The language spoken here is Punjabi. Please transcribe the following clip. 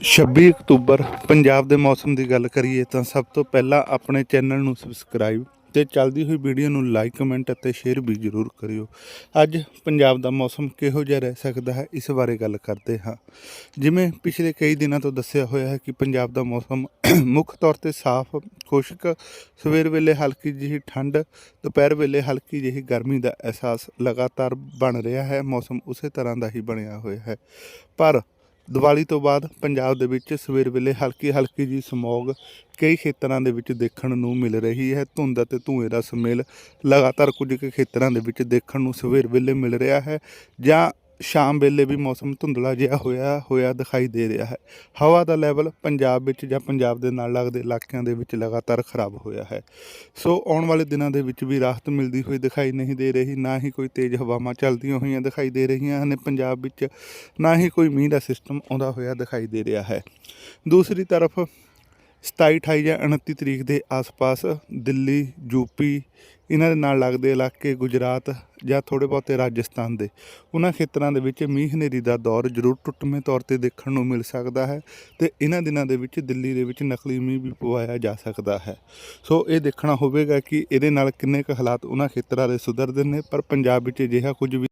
26 ਅਕਤੂਬਰ ਪੰਜਾਬ ਦੇ ਮੌਸਮ ਦੀ ਗੱਲ ਕਰੀਏ ਤਾਂ ਸਭ ਤੋਂ ਪਹਿਲਾਂ ਆਪਣੇ ਚੈਨਲ ਨੂੰ ਸਬਸਕ੍ਰਾਈਬ ਤੇ ਚੱਲਦੀ ਹੋਈ ਵੀਡੀਓ ਨੂੰ ਲਾਈਕ, ਕਮੈਂਟ ਅਤੇ ਸ਼ੇਅਰ ਵੀ ਜ਼ਰੂਰ ਕਰਿਓ। ਅੱਜ ਪੰਜਾਬ ਦਾ ਮੌਸਮ ਕਿਹੋ ਜਿਹਾ ਰਹਿ ਸਕਦਾ ਹੈ, ਇਸ ਬਾਰੇ ਗੱਲ ਕਰਦੇ ਹਾਂ। ਜਿਵੇਂ ਪਿਛਲੇ ਕਈ ਦਿਨਾਂ ਤੋਂ ਦੱਸਿਆ ਹੋਇਆ ਹੈ ਕਿ ਪੰਜਾਬ ਦਾ ਮੌਸਮ ਮੁੱਖ ਤੌਰ ਤੇ ਸਾਫ਼, ਖੁਸ਼ਕ, ਸਵੇਰ ਵੇਲੇ ਹਲਕੀ ਜਿਹੀ ਠੰਡ, ਦੁਪਹਿਰ ਵੇਲੇ ਹਲਕੀ ਜਿਹੀ ਗਰਮੀ ਦਾ ਅਹਿਸਾਸ ਲਗਾਤਾਰ ਬਣ ਰਿਹਾ ਹੈ, ਮੌਸਮ ਉਸੇ ਤਰ੍ਹਾਂ ਦਾ ਹੀ ਬਣਿਆ ਹੋਇਆ ਹੈ। ਪਰ ਦੀਵਾਲੀ ਤੋਂ ਬਾਅਦ ਪੰਜਾਬ ਦੇ ਵਿੱਚ ਸਵੇਰ ਵੇਲੇ ਹਲਕੀ ਹਲਕੀ ਜੀ ਸਮੌਗ ਕਈ ਖੇਤਰਾਂ ਦੇ ਵਿੱਚ ਦੇਖਣ ਨੂੰ ਮਿਲ ਰਹੀ ਹੈ। ਧੁੰਦ ਅਤੇ ਧੂਏ ਦਾ ਸਮੇਲ ਲਗਾਤਾਰ ਕੁਝ ਕੁ ਖੇਤਰਾਂ ਦੇ ਵਿੱਚ ਦੇਖਣ ਨੂੰ ਸਵੇਰ ਵੇਲੇ ਮਿਲ ਰਿਹਾ ਹੈ ਜਾਂ ਸ਼ਾਮ ਵੇਲੇ ਵੀ ਮੌਸਮ ਧੁੰਦਲਾ ਜਿਹਾ ਹੋਇਆ ਹੋਇਆ ਦਿਖਾਈ ਦੇ ਰਿਹਾ ਹੈ। ਹਵਾ ਦਾ ਲੈਵਲ ਪੰਜਾਬ ਵਿੱਚ ਜਾਂ ਪੰਜਾਬ ਦੇ ਨਾਲ ਲੱਗਦੇ ਇਲਾਕਿਆਂ ਦੇ ਵਿੱਚ ਲਗਾਤਾਰ ਖਰਾਬ ਹੋਇਆ ਹੈ। ਸੋ ਆਉਣ ਵਾਲੇ ਦਿਨਾਂ ਦੇ ਵਿੱਚ ਵੀ ਰਾਹਤ ਮਿਲਦੀ ਹੋਈ ਦਿਖਾਈ ਨਹੀਂ ਦੇ ਰਹੀ, ਨਾ ਹੀ ਕੋਈ ਤੇਜ਼ ਹਵਾਵਾਂ ਚੱਲਦੀਆਂ ਹੋਈਆਂ ਦਿਖਾਈ ਦੇ ਰਹੀਆਂ ਹਨ। ਪੰਜਾਬ ਵਿੱਚ ਨਾ ਹੀ ਕੋਈ ਮੀਂਹ ਦਾ ਸਿਸਟਮ ਆਉਂਦਾ ਹੋਇਆ ਦਿਖਾਈ ਦੇ ਰਿਹਾ ਹੈ। ਦੂਸਰੀ ਤਰਫ 27 28 ਜਾਂ 29 ਤਰੀਕ ਦੇ ਆਸ-ਪਾਸ ਦਿੱਲੀ ਯੂਪੀ ਇਹਨਾਂ ਦੇ ਨਾਲ ਲੱਗਦੇ ਇਲਾਕੇ ਗੁਜਰਾਤ ਜਾਂ ਥੋੜੇ ਬਹੁਤੇ ਰਾਜਸਥਾਨ ਦੇ। ਉਹਨਾਂ ਖੇਤਰਾਂ ਦੇ ਵਿੱਚ ਮੀਂਹ ਹਨੇਰੀ ਦਾ ਦੌਰ ਜ਼ਰੂਰ ਟੁੱਟਵੇਂ ਤੌਰ ਤੇ ਦੇਖਣ ਨੂੰ ਮਿਲ ਸਕਦਾ ਹੈ ਤੇ ਇਹਨਾਂ ਦਿਨਾਂ ਦੇ ਵਿੱਚ ਦਿੱਲੀ ਦੇ ਵਿੱਚ ਨਕਲੀ ਮੀਂਹ ਵੀ ਪਵਾਇਆ ਜਾ ਸਕਦਾ ਹੈ। ਸੋ ਇਹ ਦੇਖਣਾ ਹੋਵੇਗਾ ਕਿ ਇਹਦੇ ਨਾਲ ਕਿੰਨੇ ਕੁ ਹਾਲਾਤ ਉਹਨਾਂ ਖੇਤਰਾਂ ਦੇ ਸੁਧਰਦੇ ਨੇ, ਪਰ ਪੰਜਾਬ ਵਿੱਚ ਅਜਿਹਾ ਕੁਝ ਵੀ